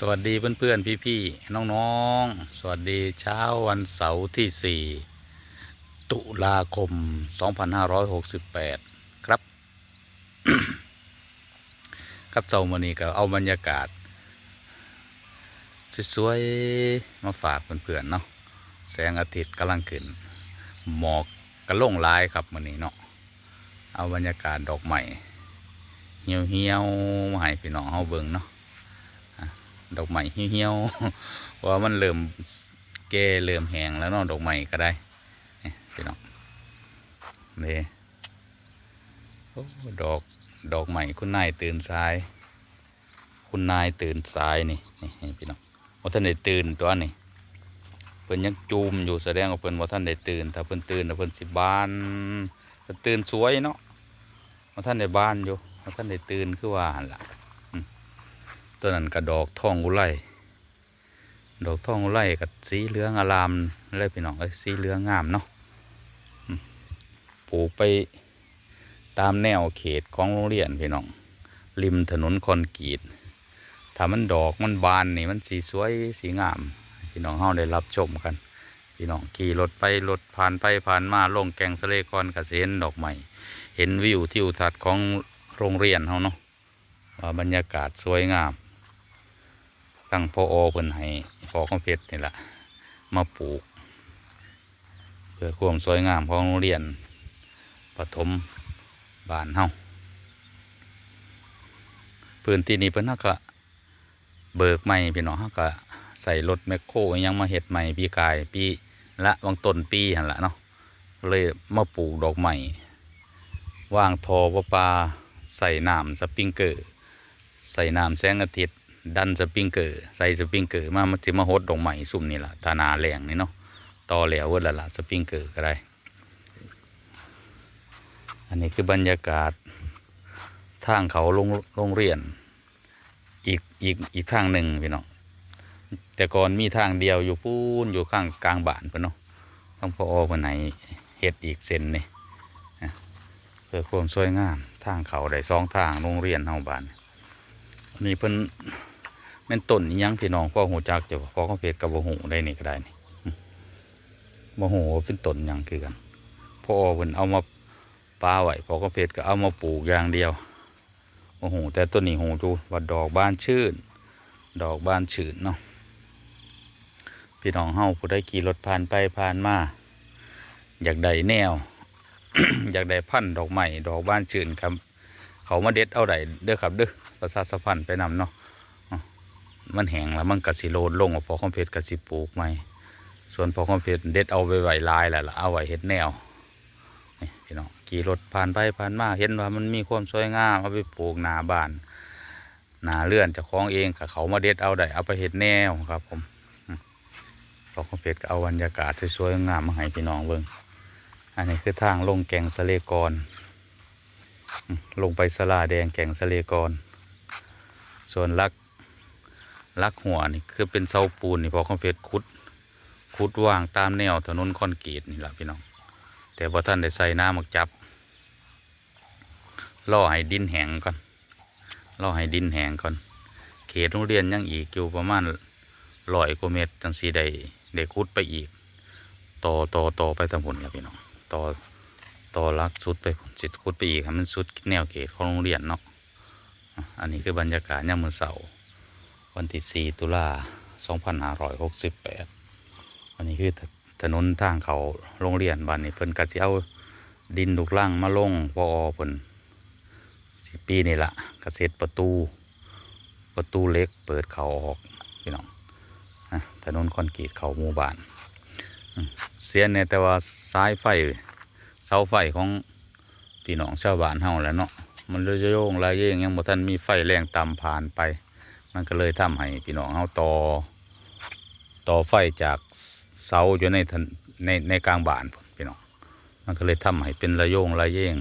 สวัสดีเพื่อนๆ พี่ๆ น้องๆ สวัสดีเช้าวันเสาร์ที่ 4 ตุลาคม 2568 ครับ ครับเจ้ามานี่ก็เอาบรรยากาศ สวยๆ มาฝากเพื่อนๆ เนาะแสงอาทิตย์กำลังขึ้น หมอกกระล่งลายครับมันนี้เนาะเอาบรรยากาศดอกใหม่เหี่ยวๆมาให้พี่น้องเฮาเบิ่งเนาะ ดอกไม้เหี่ยวๆเพราะว่ามันเริ่มแก่เริ่มแห้งแล้วเนาะดอกไม้ก็ได้พี่น้องนี่โอ้ดอกดอกใหม่คุณนายตื่นสาย คุณนายตื่นสายนี่นี่พี่น้องว่าท่านได้ตื่นตัวนี่เพิ่นยังจูมอยู่แสดงว่าเพิ่นว่าท่านได้ตื่น ถ้าเพิ่นตื่นแล้วเพิ่นสิบานเพิ่นตื่นสวยเนาะว่าท่านได้บานอยู่ว่าท่านได้ตื่นคือว่าหันล่ะ ตัวนั้นกระดอกทองอุไรดอกทองอุไรกับสีเหลืองอารามเลยพี่น้องเอ้สีเหลืองงามเนาะปลูกไปตามแนวเขตของโรงเรียนพี่น้องริมถนนคอนกรีตถ้ามันดอกมันบานนี่มันสีสวยสีงาม พี่น้องเฮาได้รับชมกัน พี่น้องขี่รถไปรถผ่านไปผ่านมาลงแกงสะเลกอนกเห็นดอกใหม่ เห็นวิวทิวทัศน์ของโรงเรียนเฮาเนาะว่าบรรยากาศสวยงาม ตั้งพออเพิ่นให้พอของเพชรนี่แหละมาปลูก เพื่อความสวยงามของโรงเรียนปฐมบ้านเฮาพื้นที่นี้เพิ่นก็เบิกใหม่พี่น้องเฮาก็ใส่รถแมคโครยังมาเฮ็ดใหม่ปีกายปีละบางต้นปีหั่นละเนาะเลยมาปลูกดอกใหม่ว่างทอประปาใส่น้ำสปริงเกอร์ใส่น้ำแสงอาทิตย์ ดันสปริงเกอร์ใส่สปริงเกอร์มามันสิมาหดดอกใหม่ซุ่มนี่ล่ะทานาแรงนี่เนาะต่อแล้วเวลาละสปริงเกอร์ก็ได้ อันนี้คือบรรยากาศทางเขาโรงโรงเรียน อีกอีกอีกทางหนึ่งพี่น้องแต่ก่อนมีทางเดียวอยู่ปูนอยู่ข้างกลางบ้านพิ่นเนาะต้องพออคนไหนเฮ็ดอีกเส้นนี่นะเพื่อความสวยงามทางเขาได้สองทางโรงเรียนเฮาบ้านนี่เพิ่น แม่นต้นยังพี่น้องพ่อหูจักจะพ่อเขาเพชรกับบ่หูได้นี่ก็ได้นี่อืมบ่หูว่าเป็นต้นยังคือกันพ่อเพิ่นเอามาปลาไว้พ่อเขาเพชรก็เอามาปลูกอย่างเดียวบ่หูแต่ต้นนี้หูดูว่าดอกบานชื่น ดอกบานชื่นเนาะพี่น้องเฮาผู้ได้ขี่รถผ่านไปผ่านมาอยากได้แนว อยากได้พันดอกใหม่ดอกบานชื่นครับ เขามาเด็ดเอาได้เด้อครับเด้อประชาสัมพันไปนำเนาะ มันแห้งแล้วมันกระสิโลดลงพอคอมเพชรกสิปลูกใหม่ส่วนพอคอมเพชรเด็ดเอาไปไหวลายแหละเอาไว้เห็ดแนวนี่พี่น้องขี่รถผ่านไปผ่านมาเห็นว่ามันมีความสวยงามเอาไปปลูกหนาบ้านหนาเลื่อนจะคล้องเองกับเขามาเด็ดเอาได้เอาไปเห็ดแนวครับผมพอคอมเพชรก็เอาบรรยากาศสวยงามมาให้พี่น้องเบิ่งอันนี้คือทางลงแก่งสะเลกรอืมลงไปสลาแดงแก่งสะเลกร ส่วนลัก ลักหัวนี่คือเป็นเสาปูนนี่พอเขาเพชรขุดขุดว่างตามแนวถนนคอนกรีตนี่แหละพี่น้อง แต่พอท่านได้ใส่น้ำมักจับล่อให้ดินแห้งก่อนล่อให้ดินแห้งก่อน เขตโรงเรียนยังอีกอยู่ประมาณร้อยกว่าเมตรจังสีได้ได้ขุดไปอีกต่อต่อต่อไปทางผลแล้วพี่น้องต่อต่อลักสุดไปจิตคุดไปอีกครับมันสุดแนวเขตของโรงเรียนเนาะอะอันนี้คือบรรยากาศยามมื้อเสาร์ วันที่ 4 ตุลา2568อันนี้คือถนนทางเขาโรงเรียนบ้านนี้เพิ่นก็สิเอาดินลูกล่างมาลงพอเพิ่นสิปีนี่ละกเสร็จประตู ประตูเล็กเปิดเขาออกพี่น้องถนนคอนกรีตเขาหมู่บ้าน เสียเนี่ยแต่ว่าสายไฟเสาไฟของพี่น้องชาวบ้านเฮาแล้วเนาะมันเลยโยงลายเย่งยังบ่ทันมีไฟแรงตามผ่านไป มันก็เลยทำให้พี่น้องเฮาต่อต่อไฟจากเสาอยู่ในถนในในกลางบ้านพี่น้องมันก็เลยทำให้เป็นระโยงระเย่ง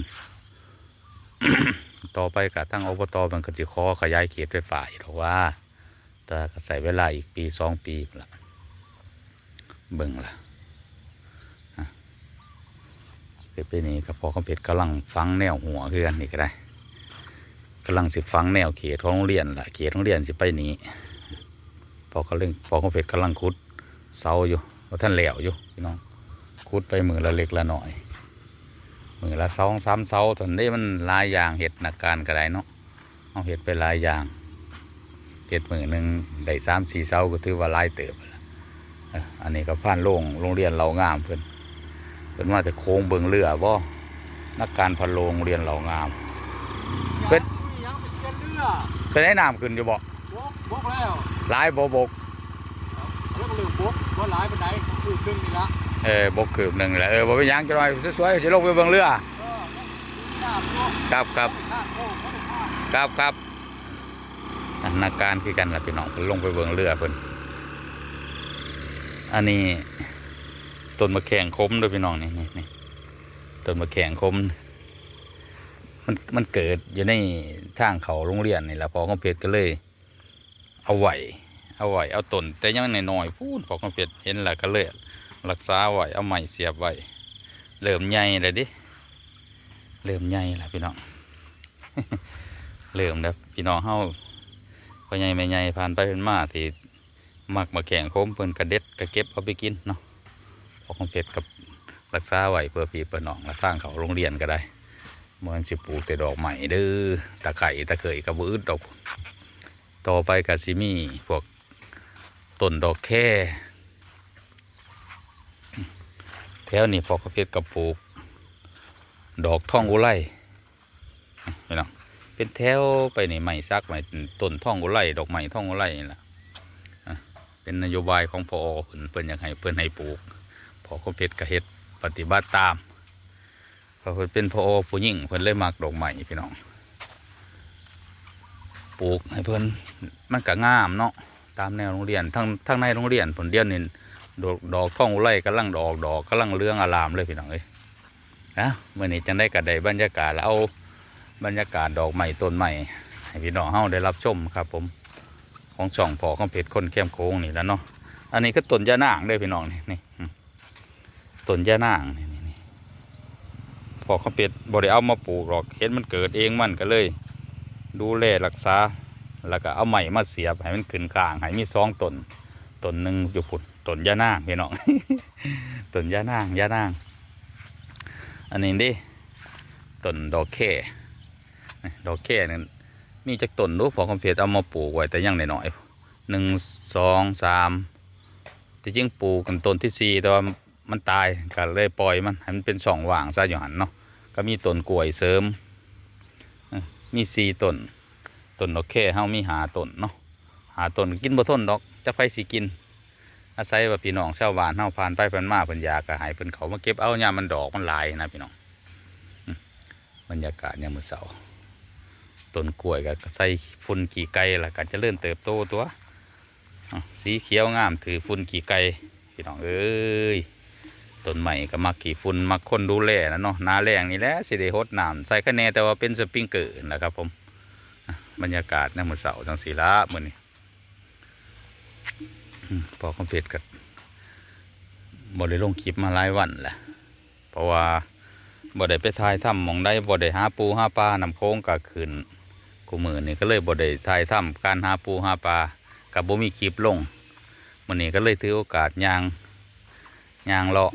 ต่อไปกับทั้งอบตมันก็จะขอขยายเขตไฟฟ้าอีกหรอกว่าแต่ก็ใส่เวลาอีกปีสองปีละเบิ่งละเป็นนี่ก็พอคอมเพชรกำลังฟังแนวหัวคือนนี่ก็ได้ กำลังสิฟังแนวเขตของโรงเรียนล่ะเขตโรงเรียนสิไปนี้พอเขาเล่งพอเขาเพชรกำลังขุดเสาอยู่ว่าท่านเหลวอยู่พี่น้องขุดไปมือละเล็กละหน่อยมือละสองสามเสาตอนนี้มันหลายอย่างเห็ดนักการก็ได้เนาะเอาเห็ดไปหลายอย่างเห็ดมือหนึ่งได้สามสี่เสาก็ถือว่าลายเติบแล้วเอ้ออันนี้ก็ผ่านโรงโรงเรียนเรางามเพื่อนเพื่อนว่าจะโค้งเบิงเรือบ่นักการพันโรงเรียนเรางาม เป็ด ยังไปเชีย นเรือเป็นให้น้ำขึ้นอยู่บ่บกบกแล้วหลายบ่บกแล้วก็เรื่องบกว่าหลายปันไดคือครึ่งนี่ละเออบกคืบหนึ่งแหละเออบ่เป็นหยังจะหน่อยสวยๆจะลงไปเบิ่งเรือ เออน้ำตัวครับครับข้างโอ้เขาได้ข้าง ครับครับอันนักการคือกันล่ะพี่น้องเพิ่นลงไปเบิ่งเรือเพิ่นอันนี้ต้นมะแขงคมด้วยพี่น้องนี่นี่นี่ต้นมะแขงคม มันมันเกิดอยู่ใน ทางเขาโรงเรียนนี่แหละพอของเพชรก็เลย เอาไหวเอาไหวเอาตนแต่ยังหน้อยๆพูดพอของเพชรเห็นแล้วก็เลยรักษาไหวเอาไม้เสียบไหวเริ่มใหญ่เลยดิเริ่มใหญ่แล้วพี่น้องเริ่มแล้วพี่น้องเฮาพอใหญ่แม่ใหญ่ผ่านไปเพิ่นมาที่มักมาแข่งโคมเพิ่นกระเด็ดกระเก็บเอาไปกินเนาะพอของเพชรกับรักษาไหวเพื่อพี่เพื่อน้องและทางเขาโรงเรียนก็ได้ เหมือนสิปลูกแต่ดอกใหม่เด้อตะไคร่ตะเขยกระบือดอก ต่อไปกาซิมีพวกต้นดอกแค่แถวนี้พอกระเพชรกับปลูก ดอกท่องอุไรนี่เนาะเป็นแถวไปในไม้ซักไม้ต้นท่องอุไรดอกไม้ท่องอุไรนี่แหละเป็นนโยบายของพอเพิ่นเพิ่นอยากให้เพิ่นให้ปลูกพอเขาเพชรกระเฮ็ดปฏิบัติตาม เพอเพิ่นเป็นพอผู้หญิงเพิ่นเลยมักดอกไม้พี่น้อง ปลูกให้เพิ่นมันก็งามเนาะตามแนวโรงเรียนทั้งทั้งในโรงเรียนผลเดียวนี่ดอกดอกท่องอุไรกำลังดอกดอกกำลังเรื่องอารามเลยพี่น้องเอ้ยนะเมื่อนี้จังได้กระไดบรรยากาศแล้วเอาบรรยากาศดอกใหม่ต้นใหม่ให้พี่น้องเฮาได้รับชมครับผมของช่องพอของเพชรคนเข้มโค้งนี่แล้วเนาะอันนี้ก็ต้นยานางเด้พี่น้องนี่นี่ต้นยานางนี่นี่นี่ พอของเพชรบ่ได้เอามาปลูกหรอกเห็นมันเกิดเองมันก็เลย ดูแลรักษา แล้วก็เอาใหม่มาเสียบให้มันขึ้นกลางให้มีสองต้นต้นหนึ่งอยู่พุ่นต้นยานางพี่น้องต้นยานางยานาง อันนี้ดิต้นดอกแค่ดอกแค่นี่มีจักต้นรู้พอคอมเพลตเอามาปลูกไว้แต่ยังหน่อยหนึ่งสองสามที่จริงปลูกกันต้นที่สี่แต่ว่ามันตายก็เลยปล่อยมันให้มันเป็นสองว่างซะอยู่หันเนาะ ก็มีต้นกล้วยเสริม มีสี่ต้นต้นดอกแค่เฮามีหาต้นเนาะหาต้นกินบ่ทนดอกจะไปสิกิน อาศัยว่าพี่น้องชาวบ้านเฮาผ่านไปผ่านมาเพิ่นอยากก็ให้เพิ่นเขามาเก็บเอายามมันดอกมันหลายนะพี่น้องบรรยากาศยามมื้อเช้าต้นกล้วยก็ใส่ฝุ่นกี่ไก่ละกันจะเริ่มเติบโตตัวอ้าวสีเขียวงามถือฝุ่นกี่ไก่พี่น้องเอ้ย ต้นใหม่ก็มักกี่ฝุ่นมักคนดูแลนะเนาะนาแรงนี่แหละสิได้ฮดน้ำใส่คะแนนแต่ว่าเป็นสปริงเกอร์นะครับผมบรรยากาศในมื้อเช้าจังสีละมือนี้อืมพอคอมเพลตกับบ่ได้ลงคลิปมาหลายวันแหละเพราะว่าบ่ได้ไปถ่ายถ้ำมองได้บ่ได้หาปูหาปลานำโค้งกะขึ้นกูมือนี่ก็เลยบ่ได้ถ่ายถ้ำการหาปูหาปลากับบ่มีคลิปลงมื้อนี้ก็เลยถือโอกาสย่าง ย่างเลาะ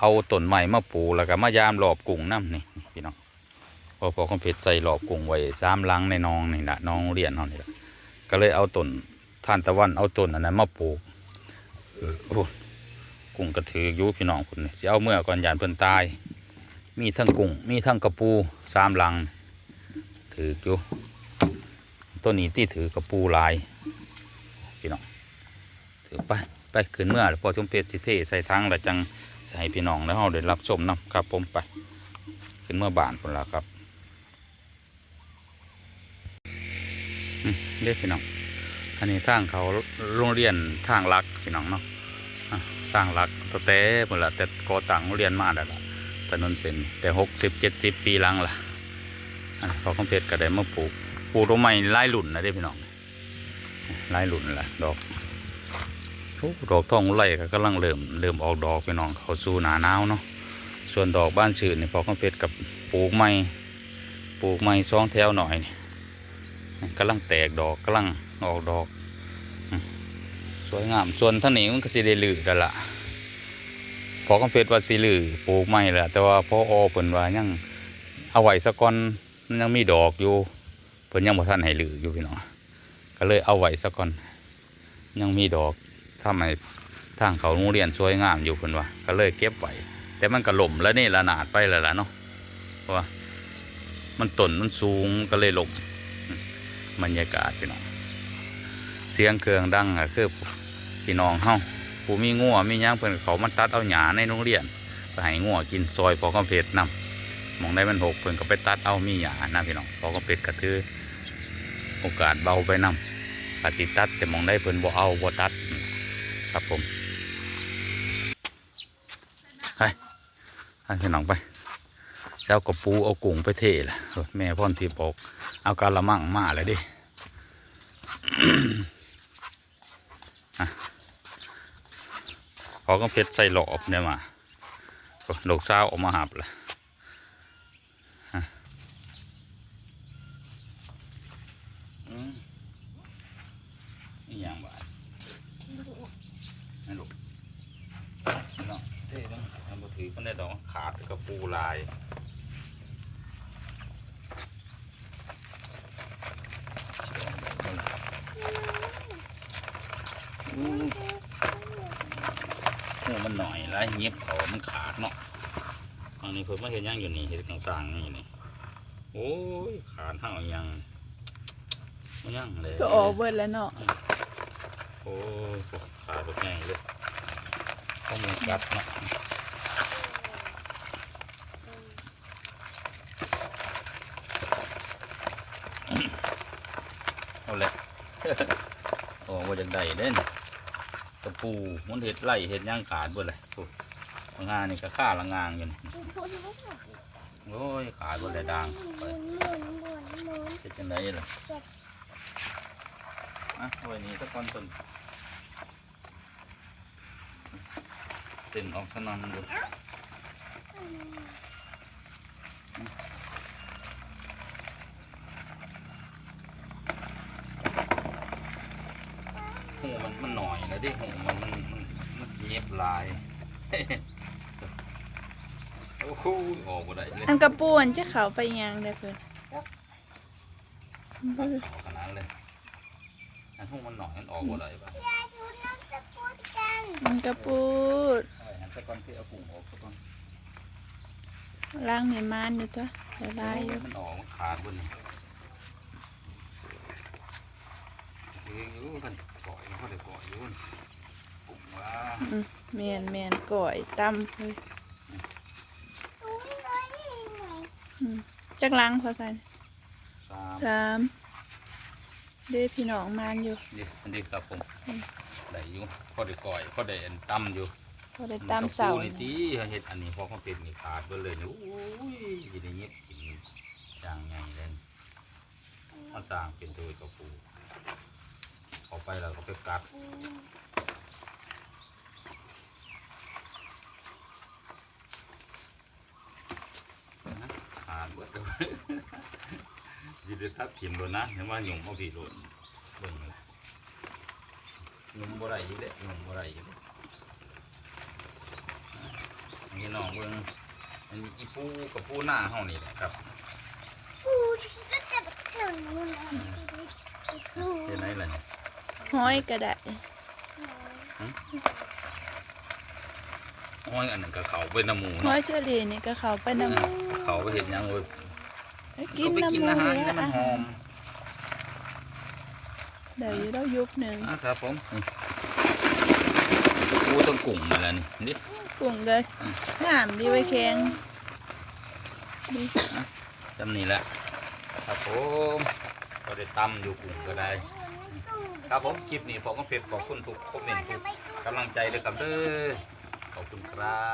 เอาต้นใหม่มาปลูกแล้วก็มายามหลอบกุ้งน้ำนี่พี่น้องพอพอคอมเพชใส่หลอบกุ้งไว้สามลังในหนองนี่ละหนองเรียนเฮานี่แหละก็เลยเอาต้นท่านตะวันเอาต้นอันนั้นมาปลูกโอ้กุ้งกระถือยู่พี่น้องคนนี้สิเอาเมื่อก่อนยานเพิ่นตาย มีทั้งกุ้งมีทั้งกระปูสามลัง ถืออยู่ตัวนี้ที่ถือกระปูลายพี่น้องถือไป ไปขึ้นเมื่อพอชมเพชรสิเทใส่ทั้งแล้วจังใส่พี่น้องแล้วเราได้รับชมนํครับผมไป ขึ้นเมื่อบานคนละครับเด็กพี่น้อง อันนี้ทางเขาโรงเรียนทางลักพี่น้องเนาะทางลักตั้งแต่หมดละแต่ก่อตั้งโรงเรียนมาแล้วล่ะถนนเส้นแต่หกสิบเจ็ดสิบปีหลังล่ะพอคอมเพชรก็ได้มาปลูกปลูกต้นไม้หลายหลุ่นนะเด้พี่น้องหลายหลุ่นล่ะดอก ดอกทองไล่ก็กำลังเริ่มเริ่มออกดอกพี่น้องเขาสู่หนาหนาวเนาะส่วนดอกบ้านชื่นนี่พอคอมเพชรกับปลูกไม้ปลูกไม้สองแถวหน่อยนี่กำลังแตกดอกกำลังออกดอก สวยงามส่วนท่านี้มันก็สิได้ลือแล้วล่ะพอกำเพชรว่าสิลือปลูกไม่แหละแต่ว่าพ่ออเพิ่นว่ายังเอาไว้ซะก่อนมันยังมีดอกอยู่เพิ่นยังบ่ทันให้ลืออยู่พี่น้องก็เลยเอาไว้ซะก่อนยังมีดอก ทำให้ทางเขาโรงเรียนสวยงามอยู่เพิ่นว่าก็เลยเก็บไว้แต่มันก็ล่มแล้วนี่ละนาดไปแล้วล่ะเนาะเพราะว่ามันต้นมันสูงก็เลยล่มบรรยากาศพี่น้องเสียงเครื่องดังอะคือพี่น้องเฮาผู้มีงัวมีย่างเพิ่นเขามันตัดเอาหญ้าในโรงเรียนไปให้งัวกินซอยพอกำเพชรนำหมองได้มันหกเพิ่นก็ไปตัดเอามีหญ้านะพี่น้องพอกำเพชรก็ถือโอกาสเบาไปนำปฏิตัดแต่มองได้เพิ่นบ่เอาบ่ตัด ครับผมไปให้พี่น้องไปเจ้ากระปูเอากุ้งไปเทล่ะแม่พ่อนที่บอกเอากาละมั่งมาเลยดิอะขอก็เพชรใส่หลอบเนี่ยมาโอ้ดอกซาออกมาหับละฮะอืม นี่อย่างบ่นั่นลูกนี่เนาะเท่ต้องทำบถือก็ได้ดอกขาดกระปูลายอู้ หูมันหน่อยแล้วเงียบเขามันขาดเนาะอันนี้เพิ่นมาเห็นยังอยู่นี่เห็นต่างๆนี่นี่โอ้ยขาดเท่ายังมันยังเลยก็ออกเบิดแล้วเนาะโอ้ยขาแบบไงเลยข้อมูลกัดเนาะเอาเลยโอ้ว่าจากใดเด่น ตะปูมันเห็ดไล่เห็ดย่างขาดเบ่เลยโอ้งานนี่ก็ฆ่าละงางอยู่นี่โอ้ยขาดเบ่เลยดังไปเห็ดจังไดล่ะอะวันนี้ตะกอนต้นตึงออกสนอนดูหูมันมันหน่อยนะดิหูมันมันมันมันเงียบ ลายโอ้โหออกมาได้เลยอันกระปูอันจะเขาไปยังได้เพิ่นเอาขนาดเลยอันหูมันหน่อยมันออกมาได้ปะมันกระปูใช่หันไปก่อนที่เอาปุ่งออกซะก่อนล้างให้มันอยู่ตัวเดี๋ยวลายอยู่มันออกมันขาดบนนี่เอ้ยอยู่กันก่อยมันก็ได้ก่อยอยู่นี่ปุ่งว่าอืม แม่นแม่นก่อยตำเลยอืมจักล้างพอใส่สามสามเด้พี่น้องมานอยู่นี่อันนี้ครับผมอืมได้อยู่พอได้ก่อยพอได้อันตำอยู่พอได้ตำเสาตะปูนี่ตีเฮ็ดอันนี้พอเขาเป็นนี่ขาดไปเลยนี่โอ้ยสิได้เงียบกินอย่างไงเล่นมาต่างเป็นตัวกระปูเอาไปแล้วก็ไปกัด ขาดหมดเลยยินดีทับทิมโดนนะเห็นว่าหยุ่มเอาผีโดนเบิ่งเลยหยุ่มบ่ได้อยี่เด้หยุ่มบ่ได้อยี่เด้อันนี้น้องเบิ่งอันนี้อีปูกับปูหน้าเฮานี่แหละครับเห็นไหนล่ะเนี่ยห้อยก็ได้ ห้อยอันนั้นก็เขาไปน้ำหมูห้อเนาะยเชอรี่นี่ก็เขาไปน้ำเขาไปเห็นยังเลยไปกินก็ไปน้ำกินมูอาหารนี่ให้มันหอมเดี๋ยวอยู่เรายุบหนึ่งอะครับผมนี่ปูต้นกุ้งมาแล้วนี่นี่กุ้งเลยอืม งามดีไว้แข็งดีจำนี่แหละครับผมก็ได้ตำอยู่กุ้งก็ได้ ครับผมคลิปนี้ผมก็เพจขอบคุณทุกคอมเมนต์ทุกกำลังใจเลยครับเด้อ ขอบคุณครั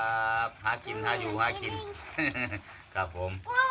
บ หากินหาอยู่หากิน ครับผม Wow.